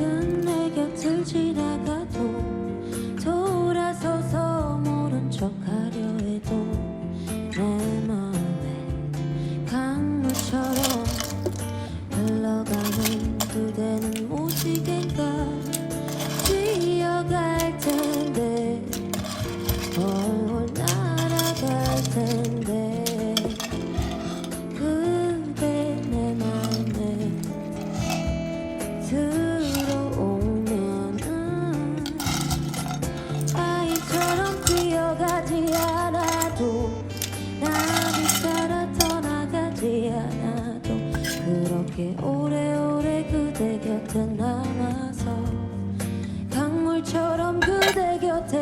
같은 내 곁을 지나가도 않아도 그렇게 오래오래 그대 곁에 남아서 강물처럼 그대 곁에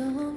show